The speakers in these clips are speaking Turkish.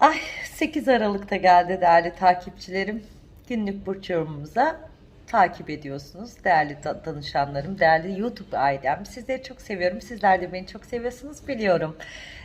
Ay 8 Aralık'ta geldi değerli takipçilerim. Günlük burç yorumumuza takip ediyorsunuz. Değerli da- danışanlarım, değerli YouTube ailem. Sizleri çok seviyorum. Sizler de beni çok seviyorsunuz biliyorum.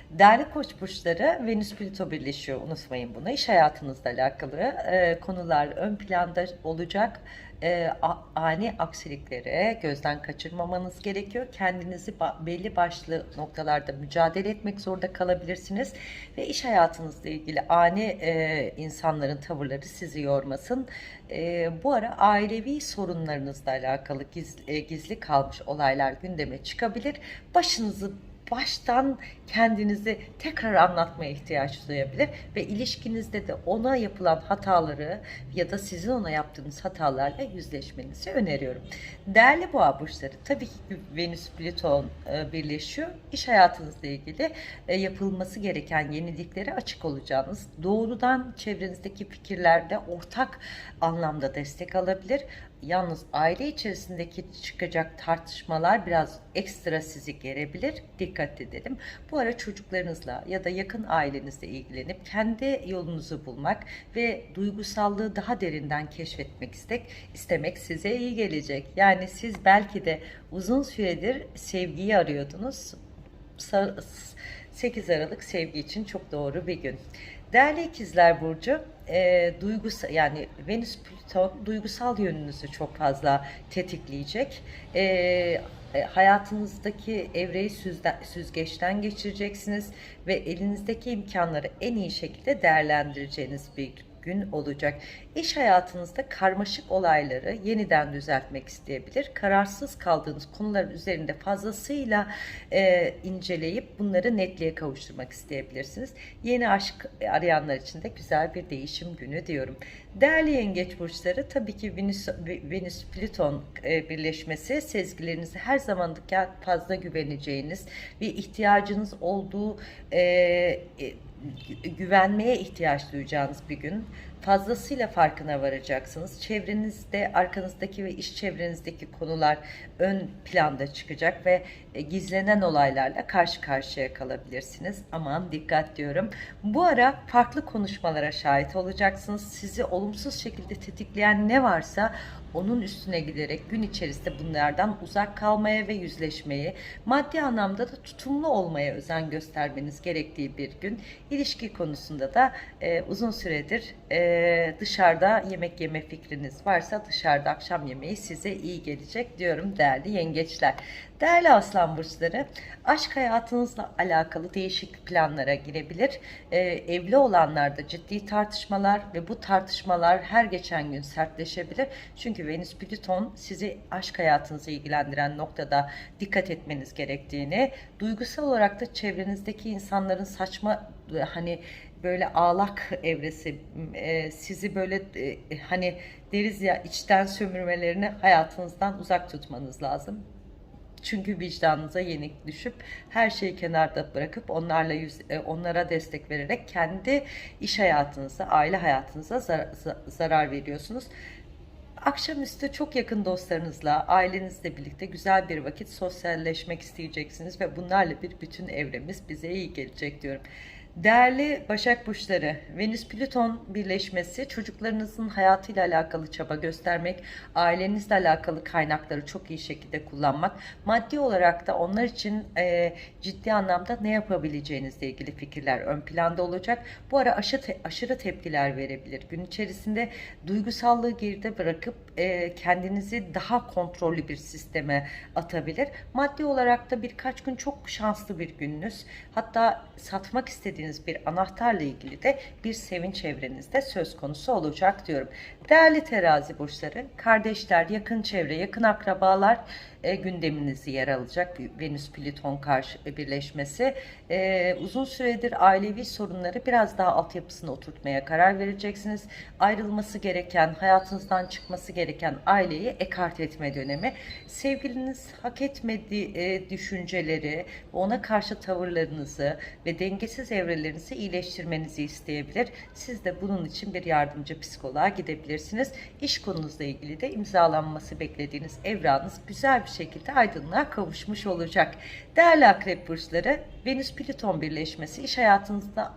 Değerli koç burçları Venüs Plüto birleşiyor. Unutmayın bunu. İş hayatınızla alakalı e, konular ön planda olacak. E, ani aksiliklere gözden kaçırmamanız gerekiyor. Kendinizi belli başlı noktalarda mücadele etmek zorunda kalabilirsiniz ve iş hayatınızla ilgili ani e, insanların tavırları sizi yormasın. E, bu ara ailevi sorunlarınızla alakalı giz- e, gizli kalmış olaylar gündeme çıkabilir. Başınızı baştan kendinizi tekrar anlatmaya ihtiyaç duyabilir ve ilişkinizde de ona yapılan hataları ya da sizin ona yaptığınız hatalarla yüzleşmenizi öneriyorum. Değerli boğa burçları tabii ki Venüs Plüton e, birleşiyor. İş hayatınızla ilgili e, yapılması gereken yeniliklere açık olacağınız, doğrudan çevrenizdeki fikirlerde ortak anlamda destek alabilir. Yalnız aile içerisindeki çıkacak tartışmalar biraz ekstra sizi gerebilir. Dikkat edelim. Bu ara çocuklarınızla ya da yakın ailenizle ilgilenip kendi yolunuzu bulmak ve duygusallığı daha derinden keşfetmek istek istemek size iyi gelecek. Yani siz belki de uzun süredir sevgiyi arıyordunuz. Sa- 8 Aralık sevgi için çok doğru bir gün. Değerli ikizler Burcu, e, duygusal yani Venüs Plüton duygusal yönünüzü çok fazla tetikleyecek. E, e, hayatınızdaki evreyi süzden, süzgeçten geçireceksiniz ve elinizdeki imkanları en iyi şekilde değerlendireceğiniz bir gün olacak. İş hayatınızda karmaşık olayları yeniden düzeltmek isteyebilir. Kararsız kaldığınız konuların üzerinde fazlasıyla e, inceleyip bunları netliğe kavuşturmak isteyebilirsiniz. Yeni aşk arayanlar için de güzel bir değişim günü diyorum. Değerli yengeç burçları tabii ki Venüs, Venüs Plüton e, birleşmesi sezgilerinizi her zamanlıkken fazla güveneceğiniz ve ihtiyacınız olduğu e, güvenmeye ihtiyaç duyacağınız bir gün. Fazlasıyla farkına varacaksınız. Çevrenizde, arkanızdaki ve iş çevrenizdeki konular ön planda çıkacak ve e, gizlenen olaylarla karşı karşıya kalabilirsiniz. Aman dikkat diyorum. Bu ara farklı konuşmalara şahit olacaksınız. Sizi olumsuz şekilde tetikleyen ne varsa onun üstüne giderek gün içerisinde bunlardan uzak kalmaya ve yüzleşmeyi, maddi anlamda da tutumlu olmaya özen göstermeniz gerektiği bir gün. İlişki konusunda da e, uzun süredir e, dışarıda yemek yeme fikriniz varsa dışarıda akşam yemeği size iyi gelecek diyorum değerli yengeçler. Değerli aslan burçları, aşk hayatınızla alakalı değişik planlara girebilir. Ee, evli olanlarda ciddi tartışmalar ve bu tartışmalar her geçen gün sertleşebilir. Çünkü Venüs Plüton sizi aşk hayatınızı ilgilendiren noktada dikkat etmeniz gerektiğini, duygusal olarak da çevrenizdeki insanların saçma hani böyle ağlak evresi e, sizi böyle e, hani deriz ya içten sömürmelerini hayatınızdan uzak tutmanız lazım. Çünkü vicdanınıza yenik düşüp her şeyi kenarda bırakıp onlarla yüz, e, onlara destek vererek kendi iş hayatınıza, aile hayatınıza zar- za- zarar veriyorsunuz. Akşamüstü çok yakın dostlarınızla, ailenizle birlikte güzel bir vakit sosyalleşmek isteyeceksiniz ve bunlarla bir bütün evremiz bize iyi gelecek diyorum. Değerli Başak Burçları, Venüs Plüton birleşmesi çocuklarınızın hayatıyla alakalı çaba göstermek, ailenizle alakalı kaynakları çok iyi şekilde kullanmak, maddi olarak da onlar için e, ciddi anlamda ne yapabileceğinizle ilgili fikirler ön planda olacak. Bu ara aşı te- aşırı tepkiler verebilir. Gün içerisinde duygusallığı geride bırakıp e, kendinizi daha kontrollü bir sisteme atabilir. Maddi olarak da birkaç gün çok şanslı bir gününüz. Hatta satmak istediğiniz bir anahtarla ilgili de bir sevinç evrenizde söz konusu olacak diyorum. Değerli terazi burçları, kardeşler, yakın çevre, yakın akrabalar e, gündeminizi yer alacak. Venüs Plüton karşı birleşmesi. E, uzun süredir ailevi sorunları biraz daha altyapısına oturtmaya karar vereceksiniz. Ayrılması gereken, hayatınızdan çıkması gereken aileyi ekart etme dönemi. Sevgiliniz hak etmediği e, düşünceleri, ona karşı tavırlarınızı ve dengesiz evre evrelerinizi iyileştirmenizi isteyebilir. Siz de bunun için bir yardımcı psikoloğa gidebilirsiniz. İş konunuzla ilgili de imzalanması beklediğiniz evranız güzel bir şekilde aydınlığa kavuşmuş olacak. Değerli akrep burçları, Venüs-Plüton birleşmesi iş hayatınızda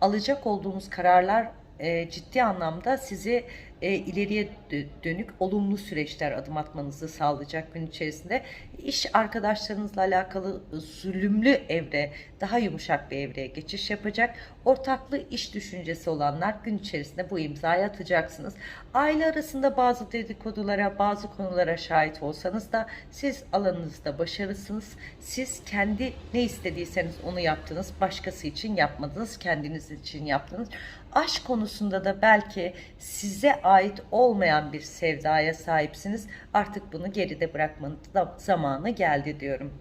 alacak olduğunuz kararlar e, ciddi anlamda sizi e, ileriye dö- dönük olumlu süreçler adım atmanızı sağlayacak gün içerisinde. İş arkadaşlarınızla alakalı zulümlü evre, daha yumuşak bir evreye geçiş yapacak. Ortaklı iş düşüncesi olanlar gün içerisinde bu imzayı atacaksınız. Aile arasında bazı dedikodulara, bazı konulara şahit olsanız da siz alanınızda başarısınız. Siz kendi ne istediyseniz onu yaptınız. Başkası için yapmadınız, kendiniz için yaptınız. Aşk konusunda da belki size ait olmayan bir sevdaya sahipsiniz. Artık bunu geride bırakmanın zamanı geldi diyorum.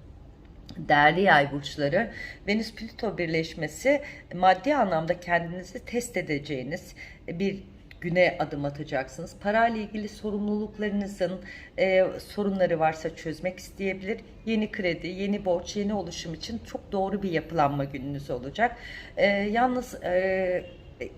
Değerli yay burçları, Venüs Plüto birleşmesi maddi anlamda kendinizi test edeceğiniz bir güne adım atacaksınız. Parayla ilgili sorumluluklarınızın e, sorunları varsa çözmek isteyebilir. Yeni kredi, yeni borç, yeni oluşum için çok doğru bir yapılanma gününüz olacak. E, yalnız e,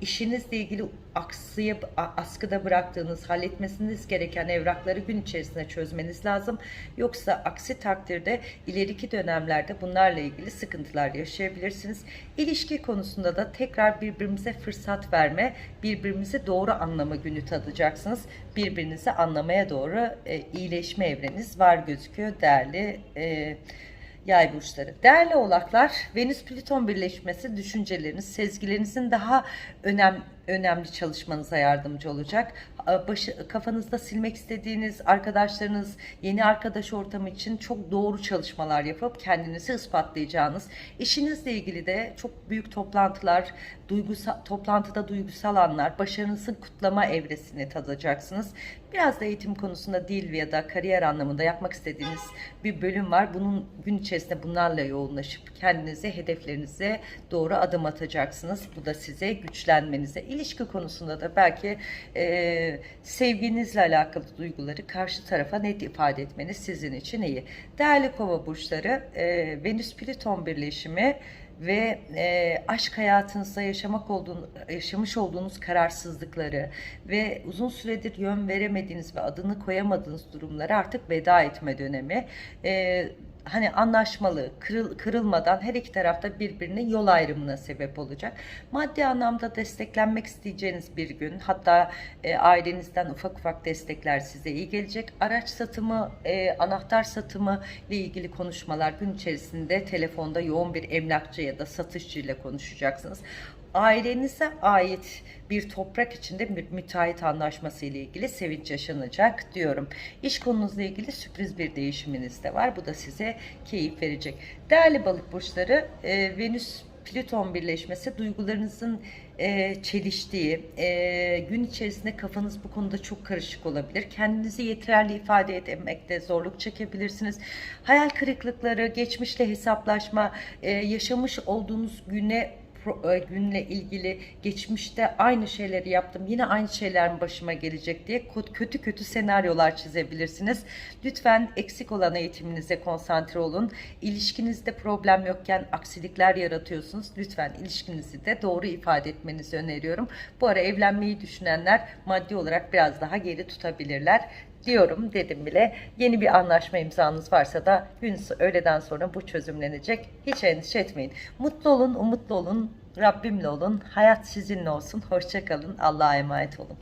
işinizle ilgili aksıya, askıda bıraktığınız, halletmesiniz gereken evrakları gün içerisinde çözmeniz lazım. Yoksa aksi takdirde ileriki dönemlerde bunlarla ilgili sıkıntılar yaşayabilirsiniz. İlişki konusunda da tekrar birbirimize fırsat verme, birbirimizi doğru anlama günü tadacaksınız. Birbirinizi anlamaya doğru e, iyileşme evreniz var gözüküyor değerli e, Yay burçları. Değerli oğlaklar, Venüs-Plüton birleşmesi düşünceleriniz, sezgilerinizin daha önem, önemli çalışmanıza yardımcı olacak. Başı, kafanızda silmek istediğiniz arkadaşlarınız, yeni arkadaş ortamı için çok doğru çalışmalar yapıp kendinizi ispatlayacağınız, işinizle ilgili de çok büyük toplantılar, duygusal, toplantıda duygusal anlar, başarınızın kutlama evresini tadacaksınız. Biraz da eğitim konusunda dil ya da kariyer anlamında yapmak istediğiniz bir bölüm var. Bunun gün içerisinde bunlarla yoğunlaşıp kendinize, hedeflerinize doğru adım atacaksınız. Bu da size güçlenmenize, ilişki konusunda da belki e, sevginizle alakalı duyguları karşı tarafa net ifade etmeniz sizin için iyi. Değerli kova burçları, e, Venüs-Plüton birleşimi ve e, aşk hayatınızda yaşamak olduğun, yaşamış olduğunuz kararsızlıkları ve uzun süredir yön veremediğiniz ve adını koyamadığınız durumlara artık veda etme dönemi. E, hani anlaşmalı, kırıl, kırılmadan her iki tarafta birbirine yol ayrımına sebep olacak. Maddi anlamda desteklenmek isteyeceğiniz bir gün, hatta e, ailenizden ufak ufak destekler size iyi gelecek. Araç satımı, e, anahtar satımı ile ilgili konuşmalar gün içerisinde telefonda yoğun bir emlakçı ya da satışçı ile konuşacaksınız ailenize ait bir toprak içinde müteahhit anlaşması ile ilgili sevinç yaşanacak diyorum. İş konunuzla ilgili sürpriz bir değişiminiz de var. Bu da size keyif verecek. Değerli balık burçları, e, Venüs Plüton birleşmesi duygularınızın e, çeliştiği, e, gün içerisinde kafanız bu konuda çok karışık olabilir. Kendinizi yeterli ifade etmekte zorluk çekebilirsiniz. Hayal kırıklıkları, geçmişle hesaplaşma, e, yaşamış olduğunuz güne günle ilgili geçmişte aynı şeyleri yaptım yine aynı şeyler mi başıma gelecek diye kötü kötü senaryolar çizebilirsiniz. Lütfen eksik olan eğitiminize konsantre olun. İlişkinizde problem yokken aksilikler yaratıyorsunuz. Lütfen ilişkinizi de doğru ifade etmenizi öneriyorum. Bu ara evlenmeyi düşünenler maddi olarak biraz daha geri tutabilirler diyorum dedim bile. Yeni bir anlaşma imzanız varsa da gün öğleden sonra bu çözümlenecek. Hiç endişe etmeyin. Mutlu olun, umutlu olun, Rabbimle olun. Hayat sizinle olsun. Hoşça kalın. Allah'a emanet olun.